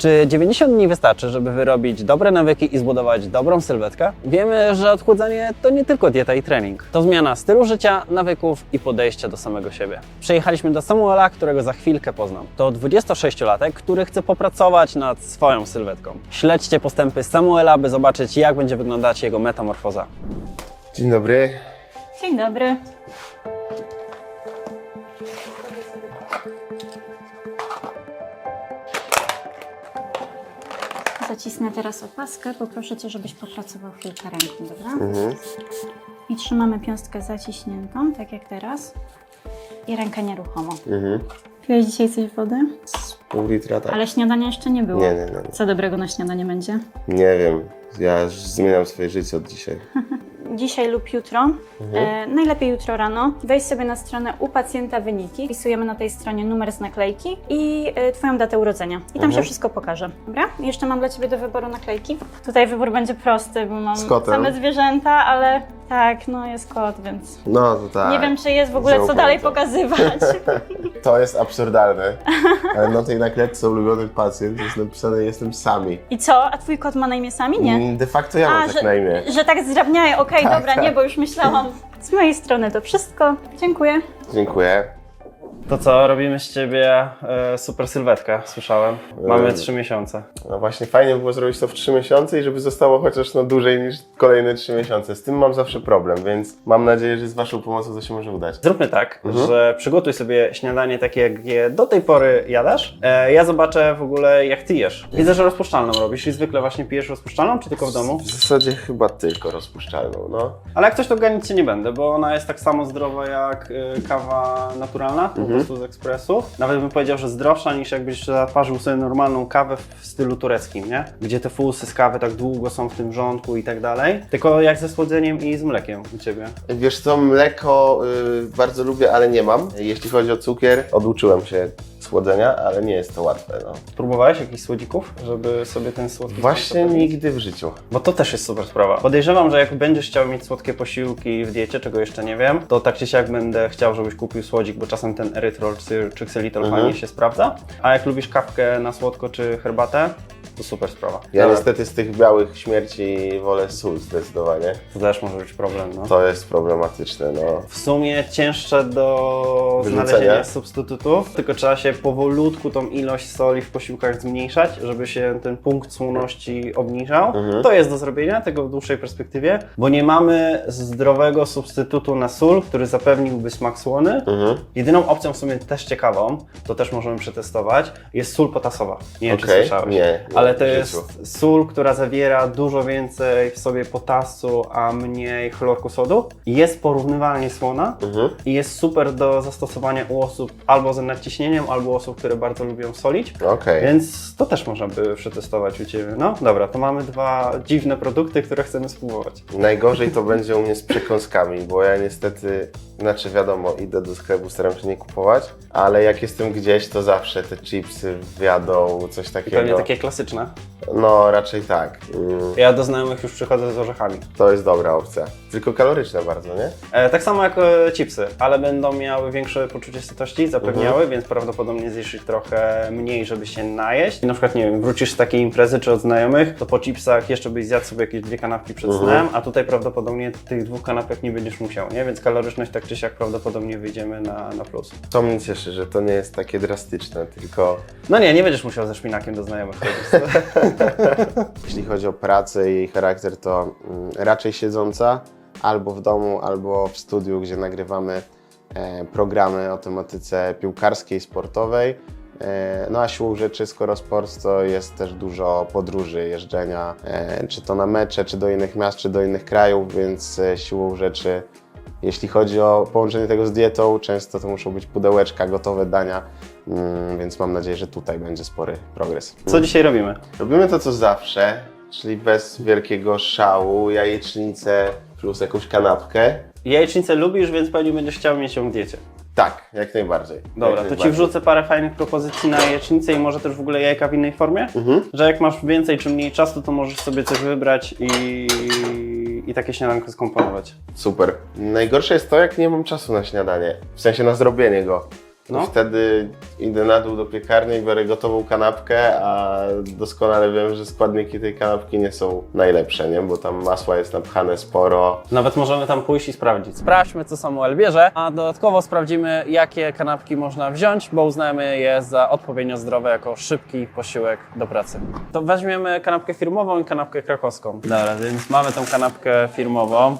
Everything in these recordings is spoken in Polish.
Czy 90 dni wystarczy, żeby wyrobić dobre nawyki i zbudować dobrą sylwetkę? Wiemy, że odchudzanie to nie tylko dieta i trening. To zmiana stylu życia, nawyków i podejścia do samego siebie. Przyjechaliśmy do Samuela, którego za chwilkę poznam. To 26-latek, który chce popracować nad swoją sylwetką. Śledźcie postępy Samuela, by zobaczyć, jak będzie wyglądać jego metamorfoza. Dzień dobry. Dzień dobry. Zacisnę teraz opaskę. Poproszę Cię, żebyś popracował chwilkę ręką, dobra? I trzymamy piąstkę zaciśniętą, tak jak teraz. I rękę nieruchomą. Mhm. Piłeś dzisiaj coś wody? Z pół litra tak. Ale śniadania jeszcze nie było. Nie, nie, nie. Co dobrego na śniadanie będzie? Nie wiem. Ja już zmieniam swoje życie od dzisiaj. dzisiaj lub jutro, e, najlepiej jutro rano, wejdź sobie na stronę u pacjenta wyniki, wpisujemy na tej stronie numer z naklejki i e, Twoją datę urodzenia. I tam się wszystko pokaże. Dobra? Jeszcze mam dla Ciebie do wyboru naklejki. Tutaj wybór będzie prosty, bo mam same zwierzęta, ale tak, no jest kot, więc No to tak. nie wiem, czy jest w ogóle co dalej to. pokazywać. To jest absurdalne. Ale na tej naklejce ulubiony pacjent jest napisane jestem sami. I co? A Twój kot ma na imię sami? Nie. Mm, De facto ja mam A, tak że, na imię. że tak zdrabniają. Okej, Tak, dobra, tak. nie, bo już myślałam. Z mojej strony to wszystko. Dziękuję. Dziękuję. To co, robimy z Ciebie e, super sylwetkę, słyszałem. Mamy. 3 miesiące. No właśnie fajnie by było zrobić to w 3 miesiące i żeby zostało chociaż no dłużej niż kolejne 3 miesiące. Z tym mam zawsze problem, więc mam nadzieję, że z Waszą pomocą to się może udać. Zróbmy tak, Mhm. że przygotuj sobie śniadanie takie, jak je do tej pory jadasz. E, ja zobaczę w ogóle, jak ty jesz. Widzę, że rozpuszczalną robisz i zwykle właśnie pijesz rozpuszczalną, czy tylko w domu? W zasadzie chyba tylko rozpuszczalną, no. Ale jak coś, to ganić cię nie będę, bo ona jest tak samo zdrowa jak y, kawa naturalna, Mhm. Prostu z ekspresu. Nawet bym powiedział, że zdrowsza niż jakbyś zaparzył sobie normalną kawę w stylu tureckim, nie? Gdzie te fusy z kawy tak długo są w tym rządku i tak dalej. Tylko jak ze słodzeniem i z mlekiem u ciebie. Wiesz co, mleko y, bardzo lubię, ale nie mam. Jeśli chodzi o cukier, oduczyłem się słodzenia, ale nie jest to łatwe, no. Próbowałeś jakichś słodzików, żeby sobie ten słodki Właśnie smak zapewnić? nigdy w życiu. Bo to też jest super sprawa. Podejrzewam, że jak będziesz chciał mieć słodkie posiłki w diecie, czego jeszcze nie wiem, to tak czy siak będę chciał, żebyś kupił słodzik, bo czasem ten erytrol czy, czy ksylitol Mhm. fajnie się sprawdza. A jak lubisz kawkę na słodko czy herbatę, to super sprawa. Ja Ale niestety z tych białych śmierci wolę sól zdecydowanie. To też może być problem, no. To jest problematyczne, no. W sumie cięższe do Wyrzucenia. znalezienia substytutów, tylko trzeba się powolutku tą ilość soli w posiłkach zmniejszać, żeby się ten punkt słoności obniżał. Mhm. To jest do zrobienia, tego w dłuższej perspektywie, bo nie mamy zdrowego substytutu na sól, który zapewniłby smak słony. Mhm. Jedyną opcją w sumie też ciekawą, to też możemy przetestować, jest sól potasowa. Nie wiem, czy Okej, słyszałeś. nie, nie, Ale w to jest sól, która zawiera dużo więcej w sobie potasu, a mniej chlorku sodu. Jest porównywalnie słona Mhm. i jest super do zastosowania u osób albo z nadciśnieniem, albo osób, które bardzo lubią solić. Okej. Więc to też można by przetestować u Ciebie. No dobra, to mamy dwa dziwne produkty, które chcemy spróbować. Najgorzej to będzie u mnie z przekąskami, bo ja niestety, znaczy wiadomo, idę do sklepu, staram się nie kupować, ale jak jestem gdzieś, to zawsze te chipsy wjadą, coś I pewnie takiego. takie klasyczne. No, raczej tak. Mm, Ja do znajomych już przychodzę z orzechami. To jest dobra opcja. Tylko kaloryczne bardzo, nie? E, tak samo jak e, chipsy, ale będą miały większe poczucie sytości, zapewniały, Mhm. więc prawdopodobnie zjesz ich trochę mniej, żeby się najeść. I na przykład, nie wiem, wrócisz z takiej imprezy czy od znajomych, to po chipsach jeszcze byś zjadł sobie jakieś dwie kanapki przed Mhm. snem, a tutaj prawdopodobnie tych dwóch kanapek nie będziesz musiał, nie? Więc kaloryczność tak czy siak prawdopodobnie wyjdziemy na, na plus. To mnie cieszy, że to nie jest takie drastyczne, tylko No nie, nie będziesz musiał ze szpinakiem do znajomych chodzić. jeśli chodzi o pracę i jej charakter, to mm, raczej siedząca, albo w domu, albo w studiu, gdzie nagrywamy e, programy o tematyce piłkarskiej, sportowej. E, no a siłą rzeczy, skoro sport, to jest też dużo podróży, jeżdżenia, e, czy to na mecze, czy do innych miast, czy do innych krajów, więc siłą rzeczy, jeśli chodzi o połączenie tego z dietą, często to muszą być pudełeczka, gotowe dania, mm, więc mam nadzieję, że tutaj będzie spory progres. Co dzisiaj robimy? Robimy to co zawsze, czyli bez wielkiego szału, jajecznicę plus jakąś kanapkę. Jajecznicę lubisz, więc pewnie będziesz chciał mieć ją w diecie. Tak, jak najbardziej. Dobra, jak to Ci wrzucę parę fajnych propozycji na jajecznicę i może też w ogóle jajka w innej formie. Mhm. Że jak masz więcej czy mniej czasu, to możesz sobie coś wybrać i, i takie śniadanko skomponować. Super. Najgorsze jest to, jak nie mam czasu na śniadanie, w sensie na zrobienie go. No. wtedy idę na dół do piekarni i biorę gotową kanapkę, a doskonale wiem, że składniki tej kanapki nie są najlepsze, nie? Bo tam masła jest napchane sporo. Nawet możemy tam pójść i sprawdzić. Sprawdźmy, co Samuel bierze, a dodatkowo sprawdzimy, jakie kanapki można wziąć, bo uznajemy je za odpowiednio zdrowe jako szybki posiłek do pracy. To weźmiemy kanapkę firmową i kanapkę krakowską. Dobra, więc mamy tą kanapkę firmową.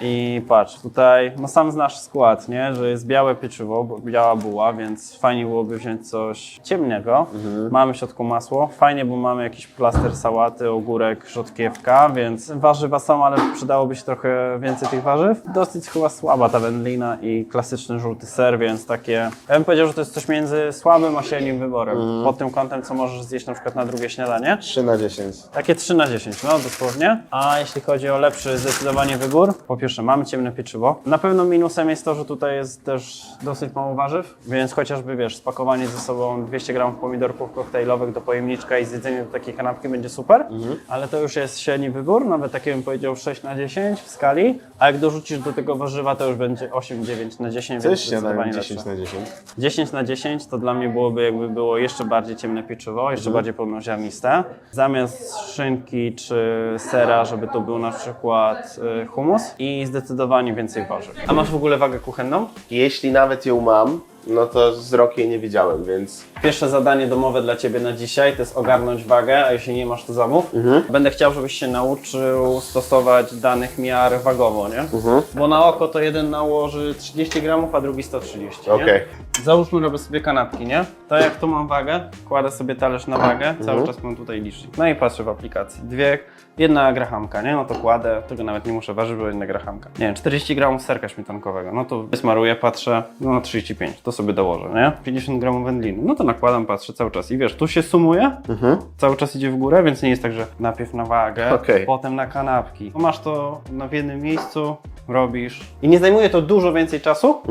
I patrz, tutaj, no sam znasz skład, nie? Że jest białe pieczywo, bo- biała buła, więc fajnie byłoby wziąć coś ciemnego. Mamy w środku masło. Fajnie, bo mamy jakiś plaster sałaty, ogórek, rzodkiewka, więc warzywa są, ale przydałoby się trochę więcej tych warzyw. Dosyć chyba słaba ta wędlina i klasyczny żółty ser, więc takie... Ja bym powiedział, że to jest coś między słabym a średnim wyborem. Pod tym kątem, co możesz zjeść na przykład na drugie śniadanie. 3 na 10. Takie 3 na 10, no dosłownie. A jeśli chodzi o lepszy zdecydowanie wybór, po pierwsze mamy ciemne pieczywo. Na pewno minusem jest to, że tutaj jest też dosyć mało warzyw, więc chociażby wiesz, spakowanie ze sobą 200 g pomidorków koktajlowych do pojemniczka i zjedzenie do takiej kanapki będzie super, ale to już jest średni wybór, nawet taki bym powiedział 6 na 10 w skali, a jak dorzucisz do tego warzywa, to już będzie 8-9 na 10, To więc zdecydowanie 10 lepsze. na 10. 10 na 10 to dla mnie byłoby jakby było jeszcze bardziej ciemne pieczywo, jeszcze bardziej pełnoziarniste. Zamiast szynki czy sera, żeby to był na przykład y, hummus i zdecydowanie więcej warzyw. A masz w ogóle wagę kuchenną? Jeśli nawet ją mam, no to z rok jej nie widziałem, więc Pierwsze zadanie domowe dla Ciebie na dzisiaj to jest ogarnąć wagę, a jeśli nie masz, to zamów. Będę chciał, żebyś się nauczył stosować danych miar wagowo, nie? Bo na oko to jeden nałoży 30 gramów, a drugi 130, nie? okej. Załóżmy, robię sobie kanapki, nie? To jak tu mam wagę, kładę sobie talerz na wagę, cały czas mam tutaj licznik. No i patrzę w aplikacji. Dwie, jedna grahamka, nie? No to kładę, tego nawet nie muszę ważyć, bo jedna grahamka. Nie wiem, 40 gramów serka śmietankowego, no to wysmaruję, patrzę, no na 35, to sobie dołożę, nie? 50 gramów wędliny, no to nakładam, patrzę cały czas i wiesz, tu się sumuje, cały czas idzie w górę, więc nie jest tak, że najpierw na wagę, Okej. potem na kanapki. Masz to na w jednym miejscu, robisz i nie zajmuje to dużo więcej czasu,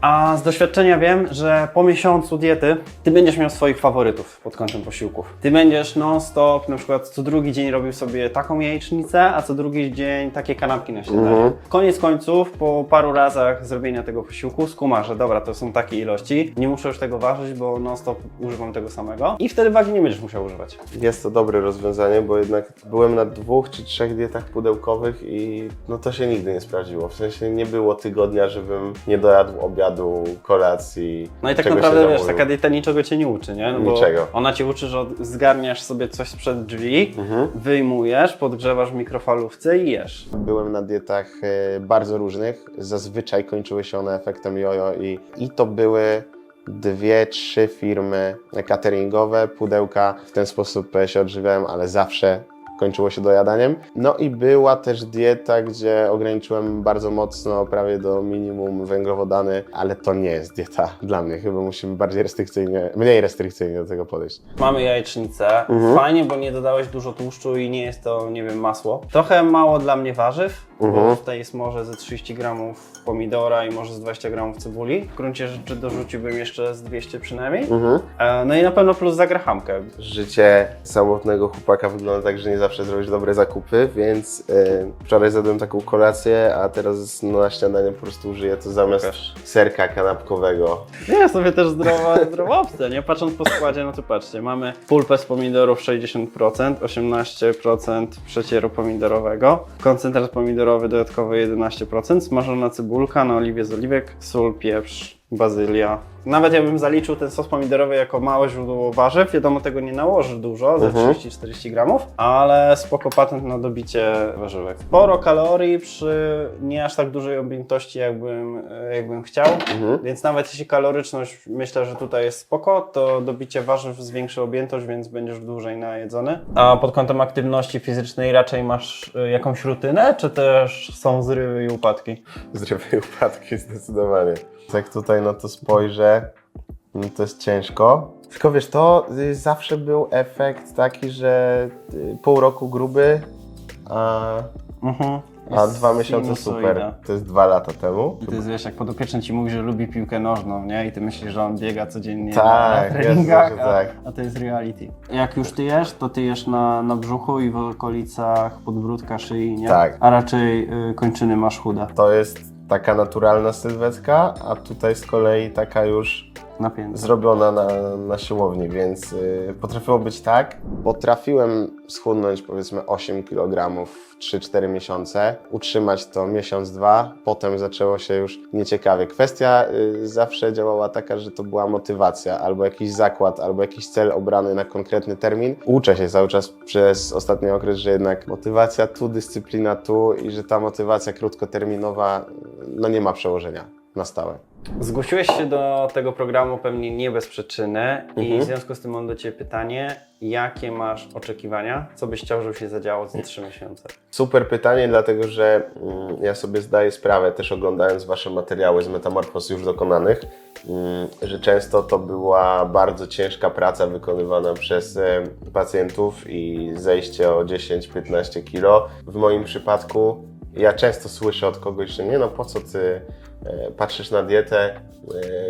a z doświadczenia wiem, że po miesiącu diety ty będziesz miał swoich faworytów pod kątem posiłków. Ty będziesz non-stop, na przykład co drugi dzień robił sobie taką jajecznicę, a co drugi dzień takie kanapki na śniadanie. Koniec końców, po paru razach zrobienia tego posiłku, skuma, że dobra, to są takie ilości, nie muszę już tego ważyć, bo non-stop używam tego samego i wtedy wagi nie będziesz musiał używać. Jest to dobre rozwiązanie, bo jednak byłem na dwóch czy trzech dietach pudełkowych i no to się nigdy nie sprawdziło. W sensie nie było tygodnia, żebym nie dojadł obiadu, kolacji. No i tak naprawdę wiesz, taka dieta niczego cię nie uczy, nie? No bo Niczego. Ona cię uczy, że zgarniasz sobie coś sprzed drzwi, wyjmujesz, podgrzewasz w mikrofalówce i jesz. Byłem na dietach e, bardzo różnych. Zazwyczaj kończyły się one efektem jojo i, i to były dwie, trzy firmy cateringowe, pudełka. W ten sposób e, się odżywiałem, ale zawsze kończyło się dojadaniem. No i była też dieta, gdzie ograniczyłem bardzo mocno, prawie do minimum węglowodany, ale to nie jest dieta dla mnie. Chyba musimy bardziej restrykcyjnie, mniej restrykcyjnie do tego podejść. Mamy jajecznicę. Fajnie, bo nie dodałeś dużo tłuszczu i nie jest to, nie wiem, masło. Trochę mało dla mnie warzyw, bo tutaj jest może ze 30 gramów pomidora i może z 20 gramów cebuli. W gruncie rzeczy dorzuciłbym jeszcze z 200 przynajmniej. E, No i na pewno plus za grachamkę. Życie samotnego chłopaka wygląda tak, że nie zawsze zrobisz dobre zakupy, więc e, wczoraj zjadłem taką kolację, a teraz na śniadanie po prostu użyję to zamiast Pokaż. serka kanapkowego. Nie, sobie też zdrowa, zdrowa opcja, nie? Patrząc po składzie, no to patrzcie, mamy pulpę z pomidorów 60%, 18% przecieru pomidorowego, koncentrat pomidorowy dodatkowy 11%, smażona cebulka na oliwie z oliwek, sól, pieprz, bazylia. Nawet ja bym zaliczył ten sos pomidorowy jako małe źródło warzyw, wiadomo tego nie nałoży dużo, ze 30-40 gramów, ale spoko patent na dobicie warzywek. Sporo kalorii przy nie aż tak dużej objętości jakbym, jakbym chciał, więc nawet jeśli kaloryczność myślę, że tutaj jest spoko, to dobicie warzyw zwiększy objętość, więc będziesz dłużej najedzony. A pod kątem aktywności fizycznej raczej masz e, jakąś rutynę, czy też są zrywy i upadki? Zrywy i upadki zdecydowanie. Jak tutaj na to spojrzę, no to jest ciężko. Tylko wiesz, to y, zawsze był efekt taki, że y, pół roku gruby, a, Mhm. a dwa miesiące super. To jest dwa lata temu. I to jest, wiesz, jak podopieczny ci mówi, że lubi piłkę nożną, nie? I ty myślisz, że on biega codziennie Tak, na treningach, jasne, a, tak. a to jest reality. Jak już ty jesz, to ty jesz na, na brzuchu i w okolicach podbródka, szyi, nie? Tak. A raczej y, kończyny masz chude. To jest taka naturalna sylwetka, a tutaj z kolei taka już Napięte. zrobiona na, na siłowni, więc y, potrafiło być tak. Potrafiłem schudnąć powiedzmy 8 kg w 3-4 miesiące, utrzymać to miesiąc, dwa, potem zaczęło się już nieciekawie. Kwestia y, zawsze działała taka, że to była motywacja, albo jakiś zakład, albo jakiś cel obrany na konkretny termin. Uczę się cały czas przez ostatni okres, że jednak motywacja tu, dyscyplina tu i że ta motywacja krótkoterminowa no nie ma przełożenia na stałe. Zgłosiłeś się do tego programu pewnie nie bez przyczyny i Mhm. w związku z tym mam do Ciebie pytanie, jakie masz oczekiwania? Co byś chciał, żeby się zadziało za 3 miesiące? Super pytanie, dlatego że mm, ja sobie zdaję sprawę, też oglądając Wasze materiały z metamorfoz już dokonanych, mm, że często to była bardzo ciężka praca wykonywana przez e, pacjentów i zejście o 10-15 kilo. W moim przypadku ja często słyszę od kogoś, że nie no po co ty e, patrzysz na dietę,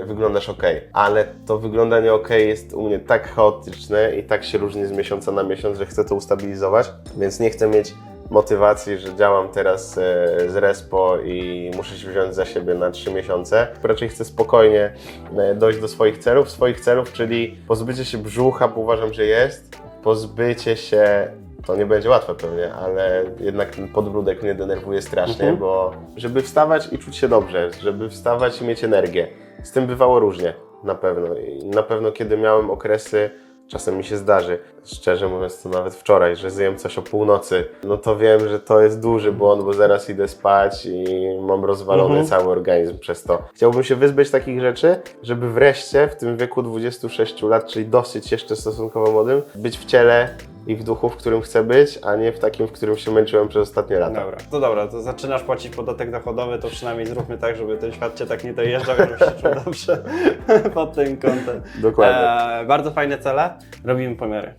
e, wyglądasz ok, ale to wyglądanie ok jest u mnie tak chaotyczne i tak się różni z miesiąca na miesiąc, że chcę to ustabilizować, więc nie chcę mieć motywacji, że działam teraz e, z Respo i muszę się wziąć za siebie na 3 miesiące. Raczej chcę spokojnie dojść do swoich celów, swoich celów, czyli pozbycie się brzucha, bo uważam, że jest, pozbycie się to nie będzie łatwe pewnie, ale jednak ten podbródek mnie denerwuje strasznie, Mhm. bo żeby wstawać i czuć się dobrze, żeby wstawać i mieć energię. Z tym bywało różnie, na pewno. I na pewno kiedy miałem okresy, czasem mi się zdarzy, szczerze mówiąc to nawet wczoraj, że zjem coś o północy, no to wiem, że to jest duży błąd, bo zaraz idę spać i mam rozwalony Mhm. cały organizm przez to. Chciałbym się wyzbyć takich rzeczy, żeby wreszcie w tym wieku 26 lat, czyli dosyć jeszcze stosunkowo młodym, być w ciele i w duchu, w którym chcę być, a nie w takim, w którym się męczyłem przez ostatnie lata. Dobra, to dobra, to zaczynasz płacić podatek dochodowy, to przynajmniej zróbmy tak, żeby ten świat Cię tak nie dojeżdżał, żebyś się czuł dobrze pod tym kątem. Dokładnie. E, bardzo fajne cele, robimy pomiary.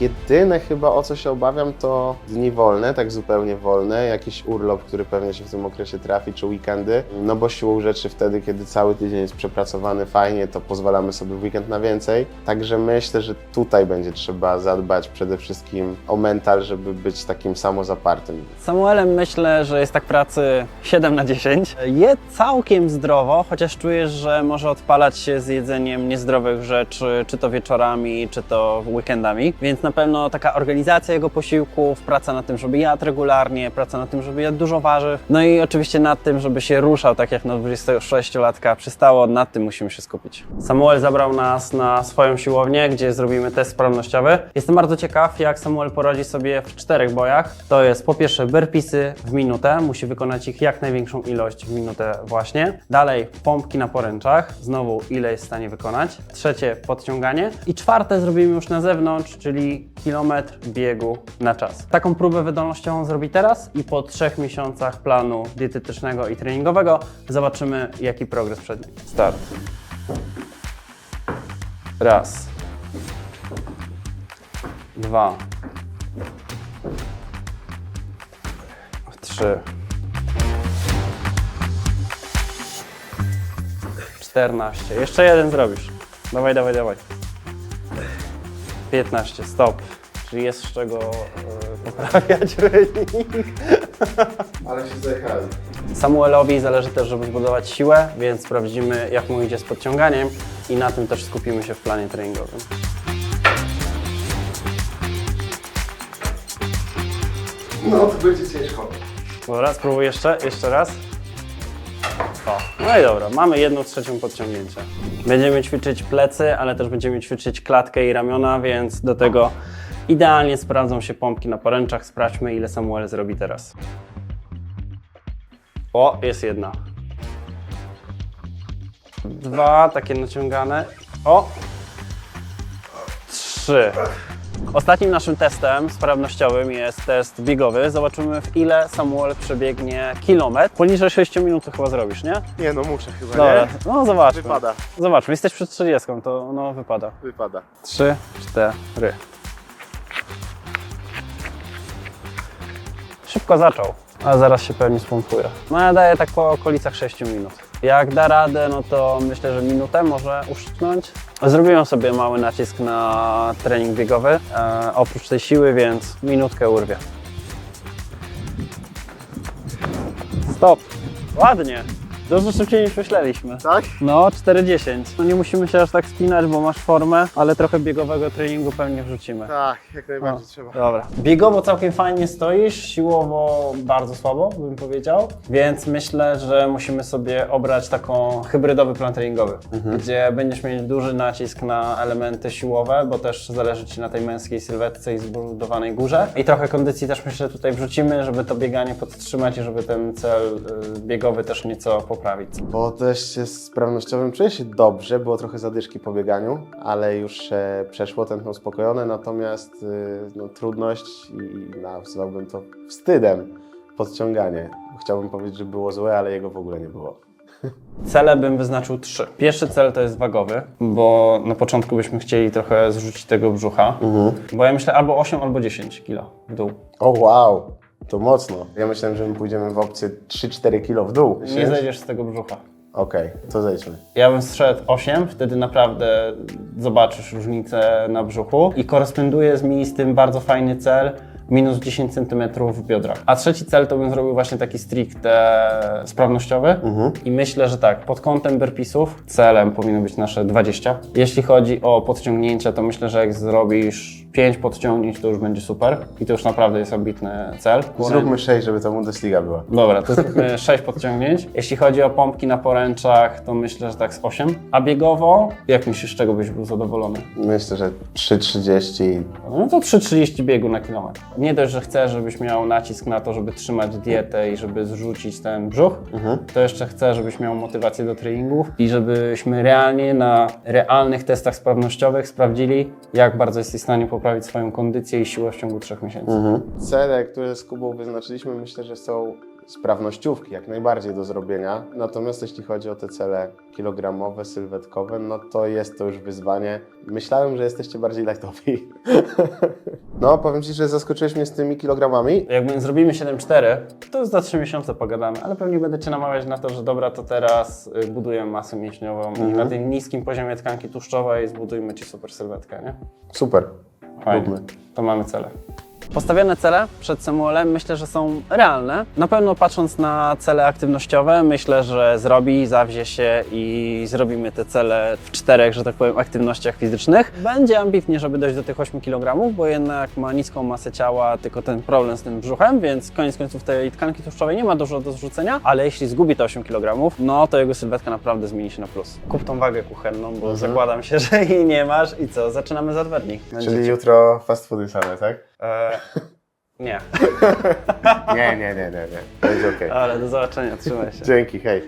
Jedyne chyba o co się obawiam to dni wolne, tak zupełnie wolne, jakiś urlop, który pewnie się w tym okresie trafi, czy weekendy. No bo siłą rzeczy wtedy, kiedy cały tydzień jest przepracowany fajnie, to pozwalamy sobie w weekend na więcej. Także myślę, że tutaj będzie trzeba zadbać przede wszystkim o mental, żeby być takim samozapartym. Samuelem myślę, że jest tak pracy 7 na 10. Je całkiem zdrowo, chociaż czujesz, że może odpalać się z jedzeniem niezdrowych rzeczy, czy to wieczorami, czy to weekendami. Więc na pewno taka organizacja jego posiłków, praca nad tym, żeby jadł regularnie, praca nad tym, żeby jadł dużo warzyw. No i oczywiście nad tym, żeby się ruszał, tak jak na 26-latka przystało, nad tym musimy się skupić. Samuel zabrał nas na swoją siłownię, gdzie zrobimy test sprawnościowy. Jestem bardzo ciekaw, jak Samuel poradzi sobie w czterech bojach. To jest po pierwsze burpeesy w minutę, musi wykonać ich jak największą ilość w minutę właśnie. Dalej pompki na poręczach, znowu ile jest w stanie wykonać. Trzecie podciąganie i czwarte zrobimy już na zewnątrz, czyli kilometr biegu na czas. Taką próbę wydolnościową zrobi teraz i po trzech miesiącach planu dietetycznego i treningowego zobaczymy jaki progres przed nim. Start. Raz. Dwa. Trzy. Czternaście. Jeszcze jeden zrobisz. Dawaj, dawaj, dawaj. 15, stop. Czyli jest z czego e, poprawiać wynik. Ale się zajechałem. Samuelowi zależy też, żeby zbudować siłę, więc sprawdzimy, jak mu idzie z podciąganiem i na tym też skupimy się w planie treningowym. No to będzie ciężko. Dobra, spróbuj jeszcze, jeszcze raz. No i dobra, mamy jedną trzecią podciągnięcia. Będziemy ćwiczyć plecy, ale też będziemy ćwiczyć klatkę i ramiona, więc do tego idealnie sprawdzą się pompki na poręczach. Sprawdźmy, ile Samuel zrobi teraz. O, jest jedna. Dwa, takie naciągane. O! Trzy. Ostatnim naszym testem sprawnościowym jest test biegowy. Zobaczymy, w ile Samuel przebiegnie kilometr. Poniżej 6 minut to chyba zrobisz, nie? Nie no, muszę chyba, Dobra, nie? no zobaczmy. Wypada. Zobaczmy, jesteś przed 30, to no wypada. Wypada. 3, 4. Szybko zaczął, ale zaraz się pewnie spompuje. No ja daję tak po okolicach 6 minut. Jak da radę, no to myślę, że minutę może uszczknąć. Zrobiłem sobie mały nacisk na trening biegowy, e, oprócz tej siły, więc minutkę urwie. Stop! Ładnie! Dużo szybciej niż myśleliśmy. Tak? No, 4,10. No nie musimy się aż tak spinać, bo masz formę, ale trochę biegowego treningu pewnie wrzucimy. Tak, jak najbardziej O, trzeba. Dobra. Biegowo całkiem fajnie stoisz, siłowo bardzo słabo, bym powiedział. Więc myślę, że musimy sobie obrać taką hybrydowy plan treningowy, gdzie będziesz mieć duży nacisk na elementy siłowe, bo też zależy Ci na tej męskiej sylwetce i zbudowanej górze. I trochę kondycji też myślę tutaj wrzucimy, żeby to bieganie podtrzymać i żeby ten cel y, biegowy też nieco poprawić. Po teście sprawnościowym czuję się dobrze, było trochę zadyszki po bieganiu, ale już e, przeszło, tętno uspokojone, natomiast y, no, trudność i nazwałbym to wstydem podciąganie. Chciałbym powiedzieć, że było złe, ale jego w ogóle nie było. Cele bym wyznaczył trzy. Pierwszy cel to jest wagowy, bo na początku byśmy chcieli trochę zrzucić tego brzucha, bo ja myślę albo 8, albo 10 kilo w dół. O wow, to mocno. Ja myślałem, że my pójdziemy w opcję 3-4 kilo w dół. Nie zejdziesz z tego brzucha. Okej, to zejdźmy. Ja bym strzedł 8, wtedy naprawdę zobaczysz różnicę na brzuchu i koresponduje z mi z tym bardzo fajny cel minus 10 cm w biodrach. A trzeci cel to bym zrobił właśnie taki stricte sprawnościowy i myślę, że tak, pod kątem burpeesów celem powinno być nasze 20. Jeśli chodzi o podciągnięcia, to myślę, że jak zrobisz 5 podciągnięć, to już będzie super i to już naprawdę jest ambitny cel. Zróbmy 6, żeby to Bundesliga była. Dobra, to zróbmy 6 podciągnięć. Jeśli chodzi o pompki na poręczach, to myślę, że tak z 8. A biegowo, jak myślisz, z czego byś był zadowolony? Myślę, że 3,30. No to 3,30 biegu na kilometr. Nie dość, że chcę, żebyś miał nacisk na to, żeby trzymać dietę i żeby zrzucić ten brzuch, to jeszcze chcę, żebyś miał motywację do treningów i żebyśmy realnie na realnych testach sprawnościowych sprawdzili, jak bardzo jesteś w stanie poprawić swoją kondycję i siłę w ciągu 3 miesięcy. Cele, które z Kubą wyznaczyliśmy, myślę, że są sprawnościówki, jak najbardziej do zrobienia. Natomiast jeśli chodzi o te cele kilogramowe, sylwetkowe, no to jest to już wyzwanie. Myślałem, że jesteście bardziej lightowi. no, powiem Ci, że zaskoczyłeś mnie z tymi kilogramami. Jak zrobimy 7-4, to za 3 miesiące pogadamy, ale pewnie będę Cię namawiać na to, że dobra, to teraz y, budujemy masę mięśniową i na tym niskim poziomie tkanki tłuszczowej zbudujmy Ci super sylwetkę, nie? Super. Fajnie. Róbmy. To mamy cele. Postawione cele przed Samuelem myślę, że są realne. Na pewno patrząc na cele aktywnościowe, myślę, że zrobi, zawzie się i zrobimy te cele w czterech, że tak powiem, aktywnościach fizycznych. Będzie ambitnie, żeby dojść do tych 8 kg, bo jednak ma niską masę ciała, tylko ten problem z tym brzuchem, więc koniec końców tej tkanki tłuszczowej nie ma dużo do zrzucenia, ale jeśli zgubi te 8 kg, no to jego sylwetka naprawdę zmieni się na plus. Kup tą wagę kuchenną, bo zakładam się, że jej nie masz i co, zaczynamy za dwa dni. Czyli jutro fast foody same, tak? E, nie, Nie, nie, nie, nie, nie. Będzie okej. ale do zobaczenia, trzymaj się. Dzięki, hej.